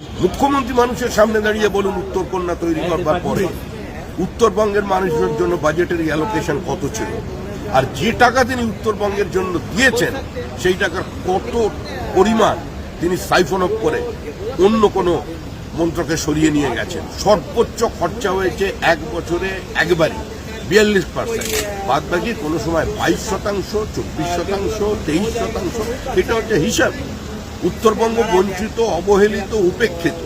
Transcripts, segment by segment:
মুখ্যমন্ত্রী মানুষের সামনে দাঁড়িয়ে বলুন উত্তরকন্যা তৈরি করবার পরে উত্তরবঙ্গের মানুষের জন্য বাজেটের অ্যালোকেশন কত ছিল? আর যে টাকা তিনি উত্তরবঙ্গের জন্য দিয়েছেন, সেই টাকার কত পরিমাণ তিনি সাইফন অফ করে অন্য কোনো মন্ত্রকে সরিয়ে নিয়ে গেছেন? সর্বোচ্চ খরচা হয়েছে এক বছরে একবারই, বিয়াল্লিশ পার্সেন্ট বাদ বাকি কোনো সময় বাইশ শতাংশ, চব্বিশ শতাংশ, তেইশ শতাংশ, এটা হচ্ছে হিসাব। উত্তরবঙ্গ বঞ্চিত, অবহেলিত, উপেক্ষিত।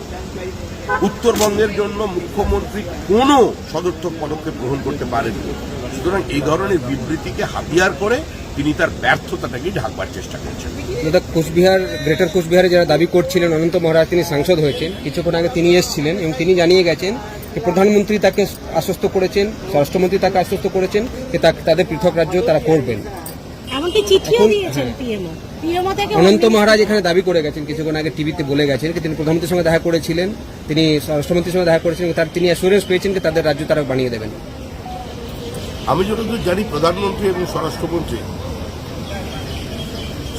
উত্তরবঙ্গের জন্য মুখ্যমন্ত্রী কোনো সদর্থক পদক্ষেপ গ্রহণ করতে পারেননি। সুতরাং এই ধরনের বিবৃতিকে হাতিয়ার করে তিনি তার ব্যর্থতাটাকে ঢাকবার চেষ্টা করছেন। যেটা কোচবিহার, গ্রেটার কোচবিহারে যারা দাবি করছিলেন, অনন্ত মহারাজ তিনি সাংসদ হয়েছেন। কিছুক্ষণ আগে তিনি এসেছিলেন এবং তিনি জানিয়ে গেছেন যে প্রধানমন্ত্রী তাকে আশ্বস্ত করেছেন, স্বরাষ্ট্রমন্ত্রী তাকে আশ্বস্ত করেছেন যে তাদের পৃথক রাজ্য তারা করবেন। এমনকি চিঠিও দিয়েছেন পিএমও। পিএমও অনন্ত মহারাজ এখানে দাবি করে গেছেন কিছুক্ষণ আগে টিভিতে বলে গেছেন যে তিনি প্রধানমন্ত্রীর সঙ্গে দেখা করেছিলেন তিনি স্বরাষ্ট্রমন্ত্রীর সঙ্গে দেখা করেছিলেন তার তিনি অ্যাসুরেন্স পেয়েছেন যে তাদের রাজ্য তারা বানিয়ে দেবেন। আমি যতদূর জানি প্রধানমন্ত্রী এবং স্বরাষ্ট্রমন্ত্রী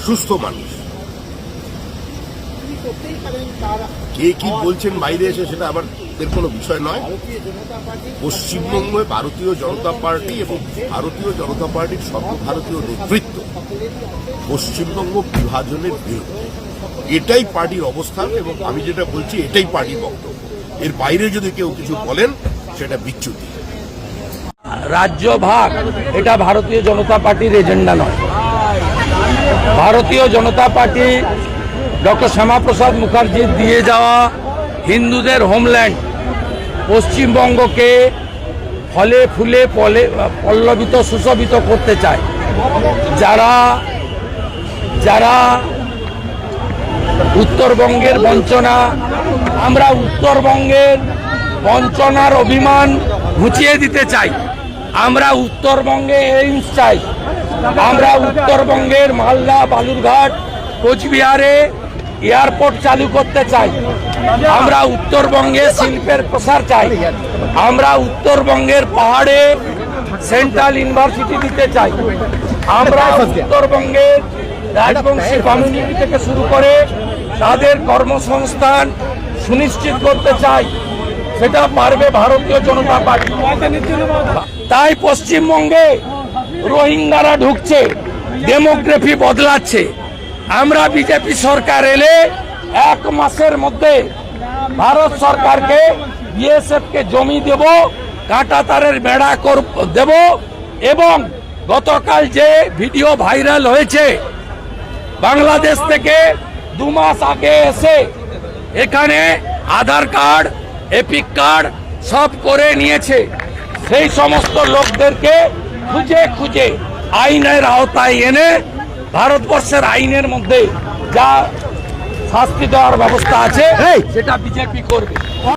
সুস্থ মানুষ। কে কি বলছেন বাইরে এসে সেটা আবার এর কোনো বিষয় নয়। পশ্চিমবঙ্গে ভারতীয় জনতা পার্টি এবং ভারতীয় জনতা পার্টির সর্বভারতীয় নেতৃত্ব। পশ্চিমবঙ্গ বিভাজনের বিরুদ্ধে। এটাই পার্টির অবস্থান এবং আমি যেটা বলছি এটাই পার্টির বক্তব্য। এর বাইরে যদি কেউ কিছু বলেন সেটা বিচ্যুতি। রাজ্য ভাগ এটা ভারতীয় জনতা পার্টির এজেন্ডা নয়। ভারতীয় জনতা পার্টি ডক্টর শ্যামাপ্রসাদ মুখার্জির দিয়ে যাওয়া হিন্দুদের হোমল্যান্ড পশ্চিমবঙ্গকে ফলে ফুলে পলে, পল্লবিত, সুশোভিত করতে চায়। যারা যারা উত্তরবঙ্গের বঞ্চনা, আমরা উত্তরবঙ্গের বঞ্চনার অভিমান ঘুচিয়ে দিতে চাই। আমরা উত্তরবঙ্গে এইমস চাই। আমরা উত্তরবঙ্গের মালদা, বালুরঘাট, কোচবিহারে এয়ারপোর্ট চালু করতে চাই। আমরা উত্তরবঙ্গে শিল্পের প্রসার চাই। আমরা উত্তরবঙ্গের পাহাড়ে সেন্ট্রাল ইউনিভার্সিটি দিতে চাই। আমরা উত্তরবঙ্গের রাজবংশী কমিউনিটি থেকে শুরু করে তাদের কর্মসংস্থান সুনিশ্চিত করতে চাই। সেটা পারবে ভারতীয় জনতা পার্টি। তাই পশ্চিমবঙ্গে রোহিঙ্গারা ঢুকছে, ডেমোগ্রাফি বদলাচ্ছে। আমরা বিজেপি সরকার এলে এক মাসের মধ্যে ভারত সরকারকে বিএসএফ কে জমি দেব কাঁটা তারের বেড়া দেব এবং গতকাল যে ভিডিও ভাইরাল হয়েছে, বাংলাদেশ থেকে দু মাস আগে এসে এখানে আধার কার্ড, এপিক কার্ড সব করে নিয়েছে। সেই সমস্ত লোকদেরকে খুঁজে খুঁজে আইনের আওতায় এনে ভারতবর্ষের আইনের মধ্যে যা শাস্তি দেওয়ার ব্যবস্থা আছে সেটা বিজেপি করবে।